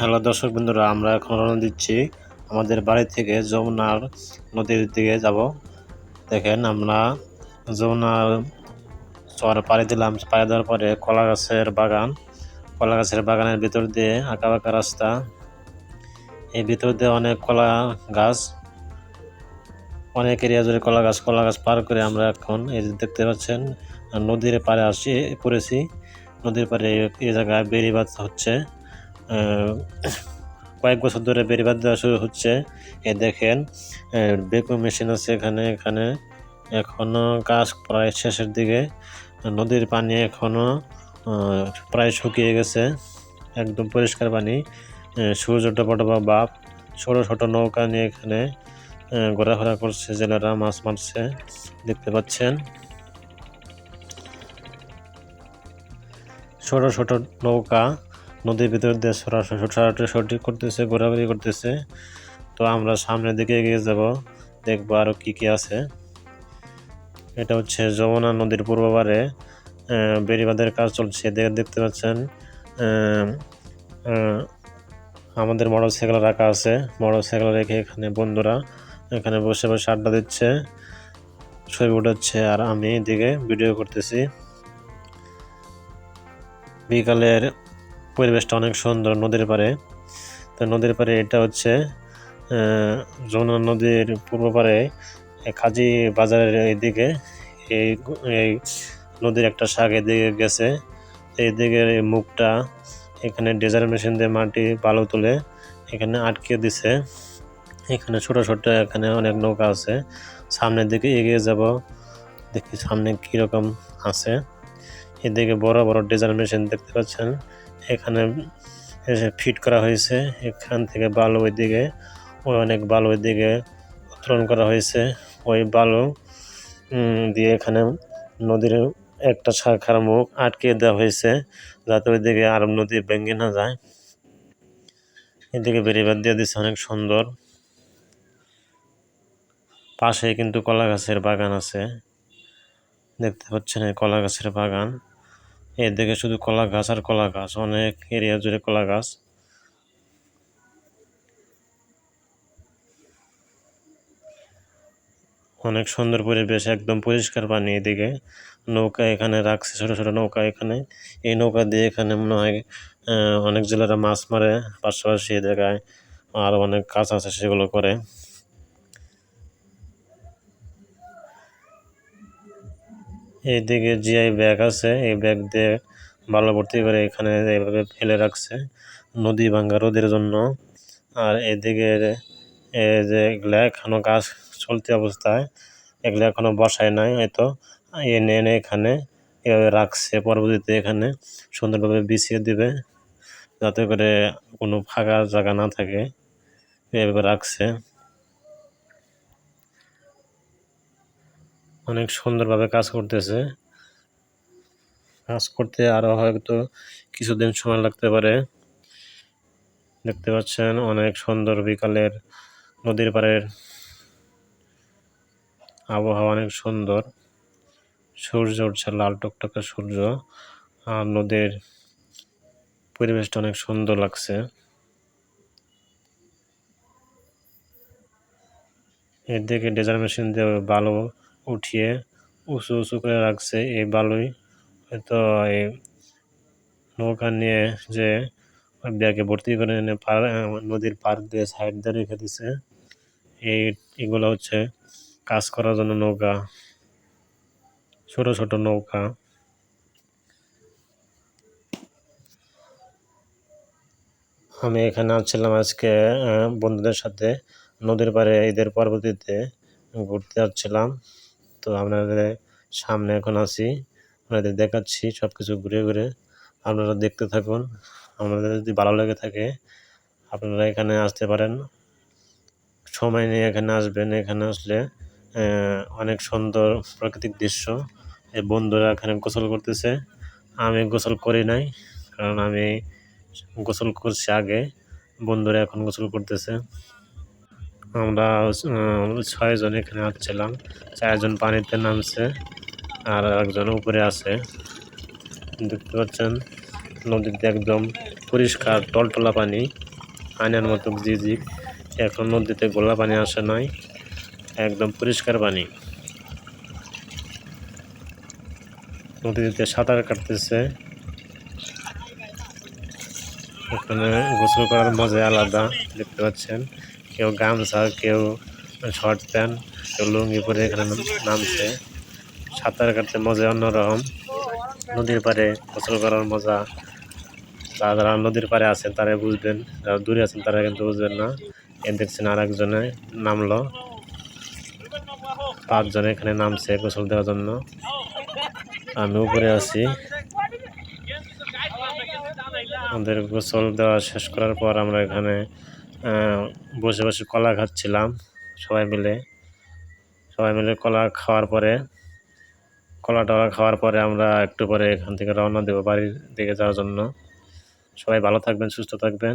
Hello দর্শক বন্ধুরা, আমরা এখন রওনা দিচ্ছি আমাদের বাড়ি থেকে যমুনার নদীর দিকে যাব। দেখেন আমরা যমুনার চর পাড়ি দিলাম, পাড়ি দেওয়ার পরে কলা গাছের বাগান, কলা গাছের বাগানের ভিতর দিয়ে আঁকা বাঁকা রাস্তা। এই ভিতর দিয়ে অনেক কলা গাছ, অনেক এরিয়া জুড়ে কলা গাছ কলা গাছ পার করে আমরা এখন এই দেখতে পাচ্ছেন, নদীর পাড়ে আসি, পড়েছি। নদীর পাড়ে এই জায়গায় বেড়িবাদ হচ্ছে। কয়েক বছর ধরে বেড়িবাদ দেওয়া শুরু হচ্ছে। এ দেখেন বেকু মেশিন আছে এখানে এখানে এখনও কাজ প্রায় শেষের দিকে। নদীর পানি এখনও আহ, প্রায় শুকিয়ে গেছে। একদম পরিষ্কার পানি। সূর্য ডোবা বাপ ছোট ছোট নৌকা নিয়ে এখানে ঘোরাফেরা করছে জেলেরা মাছ মারছে দেখতে পাচ্ছেন। ছোট ছোট নৌকা। নদীর ভিতর দিয়ে সরাসরি সরাসরি করতেছে ঘোরাঘুরি করতেছে। তো আমরা সামনের দিকে এগিয়ে যাব দেখব আরও কি কি আছে। এটা হচ্ছে যমুনা নদীর পূর্ব পারে আহ, বেড়িবাঁধের কাজ চলছে। দেখে দেখতে পাচ্ছেন আমাদের মোটর সাইকেল রাখা আছে। মোটর সাইকেল রেখে এখানে বন্ধুরা এখানে বসে বসে আড্ডা দিচ্ছে। ছবি উঠাচ্ছে আর আমি এদিকে ভিডিও করতেছি। বিকালের পরিবেশটা অনেক সুন্দর নদীর পাড়ে। তো নদীর পাড়ে এটা হচ্ছে যমুনা নদীর পূর্ব এ কাজী বাজারের এইদিকে এই এই নদীর একটা শাক এদিকে গেছে। এইদিকে এই মুখটা এখানে ডেজার মেশিন দিয়ে মাটি বালু তুলে এখানে আটকে দিছে। এখানে ছোট ছোট এখানে অনেক নৌকা আছে। সামনের দিকে এগিয়ে যাব, দেখি সামনে কীরকম আছে। এদিকে বড় বড় ডেজার মেশিন দেখতে পাচ্ছেন। এখানে ফিট করা হয়েছে, এখান থেকে বালু ওইদিকে ওই অনেক বালু ওইদিকে উত্তোলন করা হয়েছে। ওই বালু দিয়ে এখানে নদীর একটা শাখার মুখ আটকে দেওয়া হয়েছে, যাতে ওইদিকে আর নদী ভেঙে না যায়। এদিকে বেরিবাদ দিয়ে দিচ্ছে অনেক সুন্দর। পাশে কিন্তু কলা গাছের বাগান আছে। দেখতে পাচ্ছেন এই কলা গাছের বাগান। এদিকে শুধু কলা গাছ আর কলা গাছ, অনেক এরিয়া জুড়ে কলা গাছ। অনেক সুন্দর পরিবেশ, একদম পরিষ্কার পানি এদিকে। নৌকা এখানে রাখছে, ছোট ছোট নৌকা এখানে। এই নৌকা দিয়ে এখানে মনে হয় অনেক জেলেরা মাছ মারে পাশাপাশি এই জায়গায় আর অনেক কাজ আছে সেগুলো করে। এইদিকে জিআই ব্যাগ আছে, এই ব্যাগ দিয়ে বালু ভর্তি করে এখানে এইভাবে ফেলে রাখছে নদী ভাঙ্গা রোদের জন্য। আর এদিকে যে এগুলা এখনও কাজ চলতি অবস্থায়, এগুলো এখনও বসায় নাই হয়তো। এনে এনে এখানে এভাবে রাখছে, পরবর্তীতে এখানে সুন্দরভাবে বিছিয়ে দিবে যাতে করে কোনো ফাঁকা জায়গা না থাকে। এভাবে রাখছে। অনেক সুন্দরভাবে কাজ করতেছে। কাজ করতে আরও হয়তো কিছুদিন সময় লাগতে পারে। দেখতে পাচ্ছেন অনেক সুন্দর বিকালের নদীর পাড়ের আবহাওয়া অনেক সুন্দর। সূর্য উঠছে লাল টকটকে সূর্য আর নদীর পরিবেশটা অনেক সুন্দর লাগছে। এর দিকে ডেজার মেশিন দিয়ে বালু উঠিয়ে উঁচু উঁচু করে রাখছে এই বালুই। হয়তো এই নৌকা নিয়ে যে ব্যাগে ভর্তি করে এনে পার, নদীর পার দিয়ে সাইড দিয়ে রেখে দিছে। এই, এগুলো হচ্ছে কাজ করার জন্য নৌকা, ছোট ছোট নৌকা। আমি এখানে আসছিলাম আজকে বন্ধুদের সাথে নদীর পাড়ে ঈদের পরবর্তীতে ঘুরতে যাচ্ছিলাম। তো আপনাদের সামনে এখন আছি। আপনাদের দেখাচ্ছি সব কিছু ঘুরে ঘুরে। আপনারা দেখতে থাকুন। আপনাদের যদি ভালো লেগে থাকে, আপনারা এখানে আসতে পারেন। সময় নিয়ে এখানে আসবেন। এখানে আসলে অনেক সুন্দর প্রাকৃতিক দৃশ্য। এই বন্ধুরা এখানে গোসল করতেছে। আমি গোসল করি নাই, কারণ আমি গোসল করছি আগে। বন্ধুরা এখন গোসল করতেছে। আমরা ছয়জন এখানে আসছিলাম। চারজন পানিতে নামছে আর একজন উপরে আছে। দেখতে পাচ্ছেন, নদীতে একদম পরিষ্কার টলটলা পানি আয়নার মতো জিজিক এখন নদীতে গোলা পানি আসে নাই, একদম পরিষ্কার পানি। নদীতে সাঁতার কাটতেছে। এখানে গোসল করার মজা আলাদা, দেখতে পাচ্ছেন। কেউ গামছা, কেউ শর্ট প্যান্ট, কেউ লুঙ্গি পরে এখানে নামছে। সাঁতার কাটতে মজা অন্যরকম। নদীর পাড়ে গোসল করার মজা। যারা যারা নদীর পাড়ে আছেন তারা বুঝবেন। যারা দূরে আছেন, তারা কিন্তু বুঝবেন না। এ দেখছেন আর একজনে নামলো। পাঁচজন এখানে নামছে গোসল দেওয়ার জন্য। আমি উপরে আছি। আমাদের গোসল দেওয়া শেষ করার পর আমরা এখানে বসে বসে কলা খাচ্ছিলাম সবাই মিলে। সবাই মিলে কলা খাওয়ার পরে, কলা টলা খাওয়ার পরে আমরা একটু পরে এখান থেকে রওনা দেবো বাড়ির দিকে যাওয়ার জন্য। সবাই ভালো থাকবেন, সুস্থ থাকবেন।